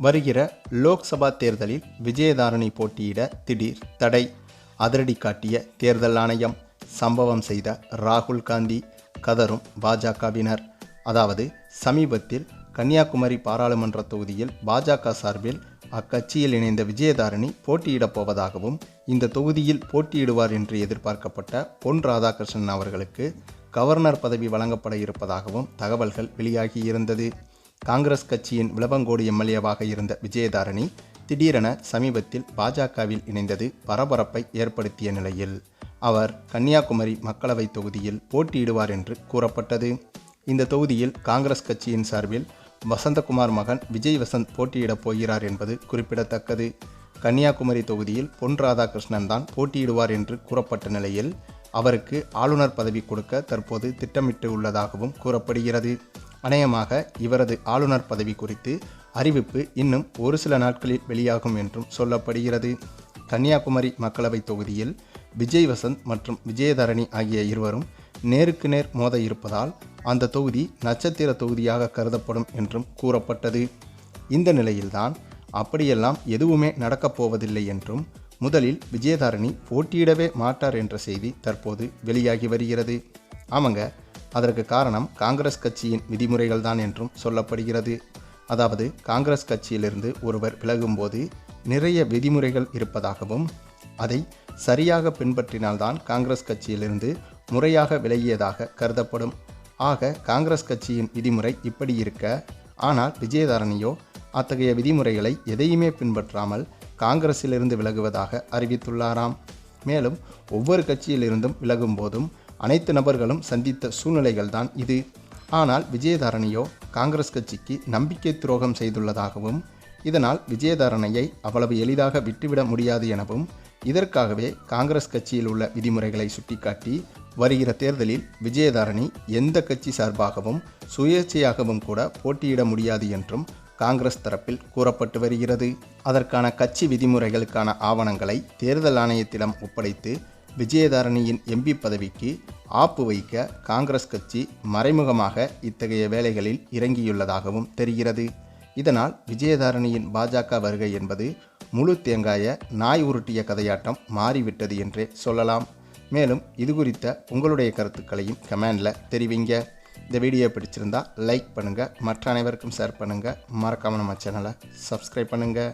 வருகிற லோக்சபா தேர்தலில் விஜயதாரணி போட்டியிட திடீர் தடை. அதிரடி காட்டிய தேர்தல் ஆணையம் சம்பவம் செய்த ராகுல் காந்தி கதரும் பாஜகவினர். அதாவது சமீபத்தில் கன்னியாகுமரி பாராளுமன்ற தொகுதியில் பாஜக சார்பில் அக்கட்சியில் இணைந்த விஜயதாரணி போட்டியிடப் போவதாகவும் இந்த தொகுதியில் போட்டியிடுவார் என்று எதிர்பார்க்கப்பட்ட பொன் ராதாகிருஷ்ணன் அவர்களுக்கு கவர்னர் பதவி வழங்கப்பட இருப்பதாகவும் தகவல்கள் வெளியாகியிருந்தது. காங்கிரஸ் கட்சியின் விளவங்கோடு எம்எல்ஏவாக இருந்த விஜயதாரணி திடீரென சமீபத்தில் பாஜகவில் இணைந்தது பரபரப்பை ஏற்படுத்திய நிலையில். அவர் கன்னியாகுமரி மக்களவைத் தொகுதியில் போட்டியிடுவார் என்று கூறப்பட்டது. இந்த தொகுதியில் காங்கிரஸ் கட்சியின் சார்பில் வசந்தகுமார் மகன் விஜய் வசந்த் போட்டியிடப் போகிறார் என்பது குறிப்பிடத்தக்கது. கன்னியாகுமரி தொகுதியில் பொன் ராதாகிருஷ்ணன் தான் போட்டியிடுவார் என்று கூறப்பட்ட நிலையில் அவருக்கு ஆளுநர் பதவி கொடுக்க தற்போது திட்டமிட்டு உள்ளதாகவும் கூறப்படுகிறது. அநேகமாக இவரது ஆளுநர் பதவி குறித்து அறிவிப்பு இன்னும் ஒரு சில நாட்களில் வெளியாகும் என்றும் சொல்லப்படுகிறது. கன்னியாகுமரி மக்களவைத் தொகுதியில் விஜய் வசந்த் மற்றும் விஜயதரணி ஆகிய இருவரும் நேருக்கு நேர் மோத இருப்பதால் அந்த தொகுதி நட்சத்திர தொகுதியாக கருதப்படும் என்றும் கூறப்பட்டது. இந்த நிலையில்தான் அப்படியெல்லாம் எதுவுமே நடக்கப் போவதில்லை என்றும் முதலில் விஜயதாரணி போட்டியிடவே மாட்டார் என்ற செய்தி தற்போது வெளியாகி வருகிறது. ஆமாங்க அதற்கு காரணம் காங்கிரஸ் கட்சியின் விதிமுறைகள் தான் என்றும் சொல்லப்படுகிறது. அதாவது காங்கிரஸ் கட்சியிலிருந்து ஒருவர் விலகும்போது நிறைய விதிமுறைகள் இருப்பதாகவும் அதை சரியாக பின்பற்றினால்தான் காங்கிரஸ் கட்சியிலிருந்து முறையாக விலகியதாக கருதப்படும். ஆக காங்கிரஸ் கட்சியின் விதிமுறை இப்படி இருக்க ஆனால் விஜயதாரணியோ அத்தகைய விதிமுறைகளை எதையுமே பின்பற்றாமல் காங்கிரஸிலிருந்து விலகுவதாக அறிவித்துள்ளாராம். மேலும் ஒவ்வொரு கட்சியிலிருந்தும் விலகும் போதும் அனைத்து நபர்களும் சந்தித்த சூழ்நிலைகள் தான் இது. ஆனால் விஜயதாரணியோ காங்கிரஸ் கட்சிக்கு நம்பிக்கை துரோகம் செய்துள்ளதாகவும் இதனால் விஜயதாரணையை அவ்வளவு எளிதாக விட்டுவிட முடியாது எனவும் இதற்காகவே காங்கிரஸ் கட்சியில் உள்ள விதிமுறைகளை சுட்டிக்காட்டி வருகிற தேர்தலில் விஜயதாரணி எந்த கட்சி சார்பாகவும் சுயேட்சையாகவும் கூட போட்டியிட முடியாது என்றும் காங்கிரஸ் தரப்பில் கூறப்பட்டு வருகிறது. அதற்கான கட்சி விதிமுறைகளுக்கான ஆவணங்களை தேர்தல் ஆணையத்திடம் ஒப்படைத்து விஜயதாரணியின் எம்பி பதவிக்கு ஆப்பு வைக்க காங்கிரஸ் கட்சி மறைமுகமாக இத்தகைய வேலைகளில் இறங்கியுள்ளதாகவும் தெரிகிறது. இதனால் விஜயதாரணியின் பாஜக வருகை என்பது முழு தேங்காய நாய் உருட்டிய கதையாட்டம் மாறிவிட்டது என்றே சொல்லலாம். மேலும் இது குறித்த உங்களுடைய கருத்துக்களையும் கமெண்டில் தெரிவிங்க. இந்த வீடியோ பிடிச்சிருந்தா லைக் பண்ணுங்கள் மற்ற அனைவருக்கும் ஷேர் பண்ணுங்கள் மறக்காமல் நம்ம சேனலை சப்ஸ்கிரைப் பண்ணுங்கள்